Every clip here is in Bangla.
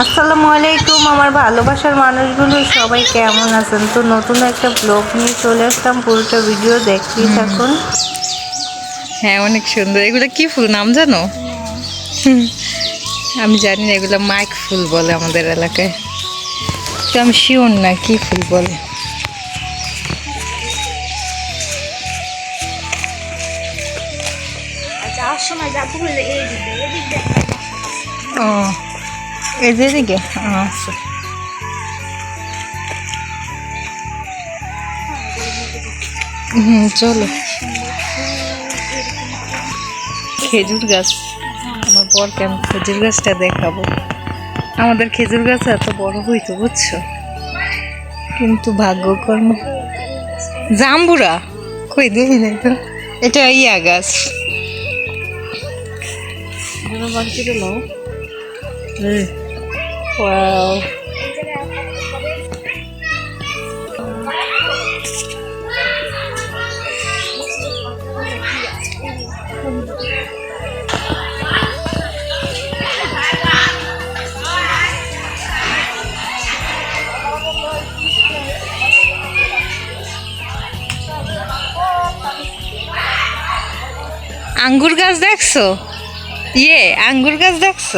আসসালামু আলাইকুম আমার ভালোবাসার মানুষগুলো সবাই কেমন আছেন? তো নতুন একটা ব্লগ নিয়ে চলে আসলাম পুরোটা ভিডিও দেখতেই থাকুন। হ্যাঁ অনেক সুন্দর। এগুলো কি ফুল নাম জানো? আমি জানি না এগুলো মাইক ফুল বলে আমাদের এলাকায়। তো আমি শিওর না কি ফুল বলে। যাওয়ার সময় যাব বলে এই দিকে দিয়ে। ও। এই যে এদিকে আচ্ছা হুম চলো। খেজুর গাছ। আমার বরকে আমি খেজুর গাছটা দেখাবো। আমাদের খেজুর গাছ এত বড় হইতো বুঝছ? কিন্তু ভাগ্যকর্ম। জাম্বুরা? কই দেখি নাই তো এটা ইয়া গাছ। Wow. আঙ্গুর গাছ দেখছ ইয়ে আঙ্গুর গাছ দেখছ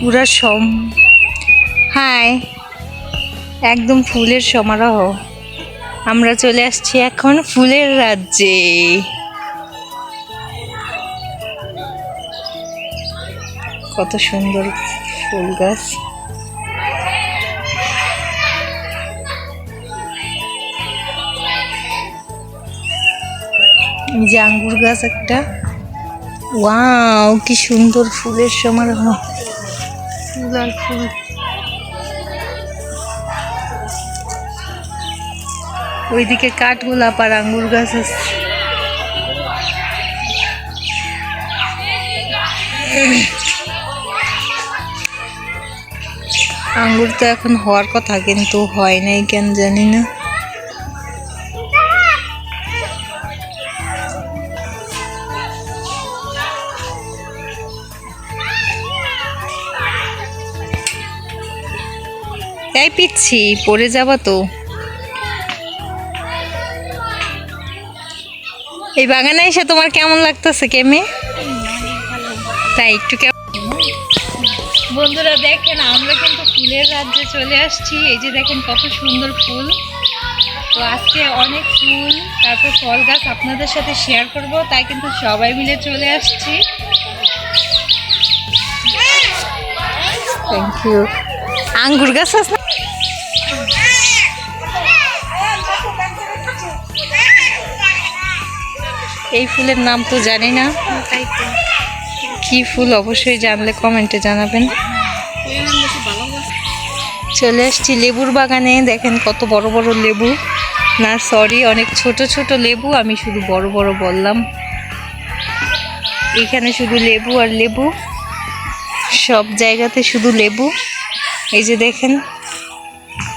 পুরা সম হাই, একদম ফুলের সমারোহ। আমরা চলে আসছি এখন ফুলের রাজ্যে। কত সুন্দর ফুল গাছ। যে আঙ্গুর গাছ একটা। ওয়াও, কি সুন্দর ফুলের সমারোহ। ফুল আর ফুল ওইদিকে কাঠগোলাপ আর আঙ্গুর গাছ আছে। আঙ্গুর তো এখন হওয়ার কথা, কিন্তু হয় নাই কেন জানি না। এই পিচ্ছি পড়ে যাবা তো। এই বাগানে এসে তোমার কেমন লাগতেছে কেমে? তাই একটু কেমন বন্ধুরা দেখেন আমরা কিন্তু ফুলের রাজ্যে চলে আসছি। এই যে দেখেন কত সুন্দর ফুল। তো আজকে অনেক ফুল তারপর ফল গাছ আপনাদের সাথে শেয়ার করব তাই কিন্তু সবাই মিলে চলে আসছি। থ্যাংক ইউ আঙ্গুর গাছ আছে এই ফুলের নাম তো জানি না। কি ফুল অবশ্যই জানলে কমেন্টে জানাবেন। চলে আসছি লেবুর বাগানে। দেখেন কত বড় বড় লেবু। না সরি অনেক ছোট ছোট লেবু। আমি শুধু বড় বড় বললাম। এখানে শুধু লেবু আর লেবু। সব জায়গাতে শুধু লেবু। এই যে দেখেন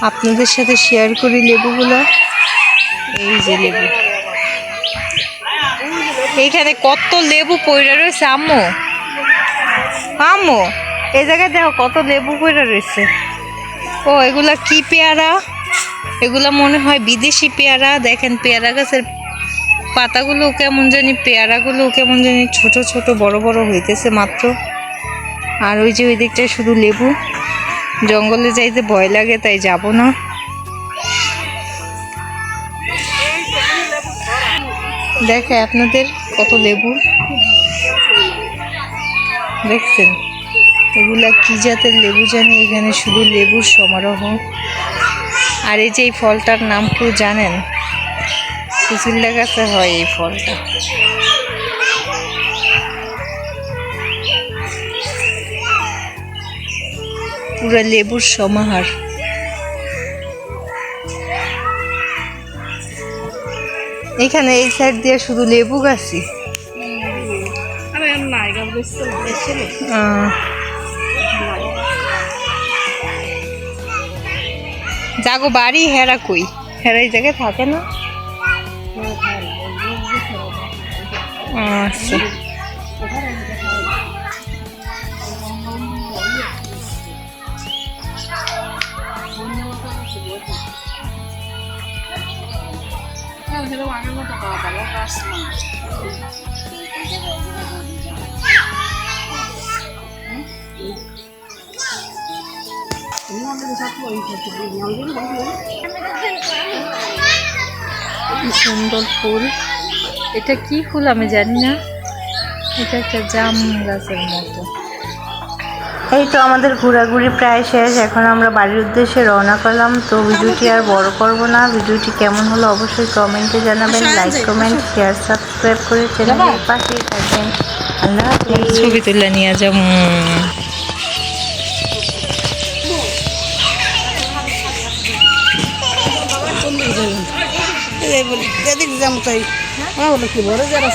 আপনাদের সাথে শেয়ার করি লেবুগুলো। এই যে লেবু। এইখানে কত লেবু পইরা রয়েছে, আম্মু? আম্মু, এই জায়গায় দেখো কত লেবু পইরা রয়েছে। ও, এগুলা কি পেয়ারা? এগুলা মনে হয় বিদেশি পেয়ারা। দেখেন পেয়ারা গাছের পাতাগুলো কেমন জানি, পেয়ারাগুলো কেমন জানি ছোট ছোট, বড় বড় হইতেছে মাত্র। আর ওই যে ওই দিকটায় শুধু লেবু। জঙ্গলে যাইতে ভয় লাগে, তাই যাব না। দেখে আপনাদের কত লেবু? দেখছেন? এগুলা কি জাতের লেবু জানি? এখানে শুধু লেবুর সমারোহ। আর এই যে এই ফলটার নাম কেউ জানেন? সুশীলদা গাছে হয় এই ফলটা। পুরো লেবুর সমাহার। এখানে এই সাইড দিয়ে শুধু লেবু গাছই। যাগো বাড়ি হেরা কই? হেরা এই জায়গায় থাকে না? আচ্ছা। কি সুন্দর ফুল। এটা কি ফুল আমি জানি না। এটা একটা জাম গাছের মতো। এই তো আমাদের ঘোরাঘুরি প্রায় শেষ। এখন আমরা বাড়ির উদ্দেশ্যে রওনা করলাম। তো ভিডিওটি আর বড় করব না। ভিডিওটি কেমন হলো অবশ্যই কমেন্টে জানাবেন লাইক কমেন্ট শেয়ার সাবস্ক্রাইব করে চ্যানেলের পাশেই থাকবেন। আল্লাহ হাফেজ। ছবি তুলে নিয়ে যাম এদিকে যাম তাই। হ্যাঁ বলে কি বলে যারা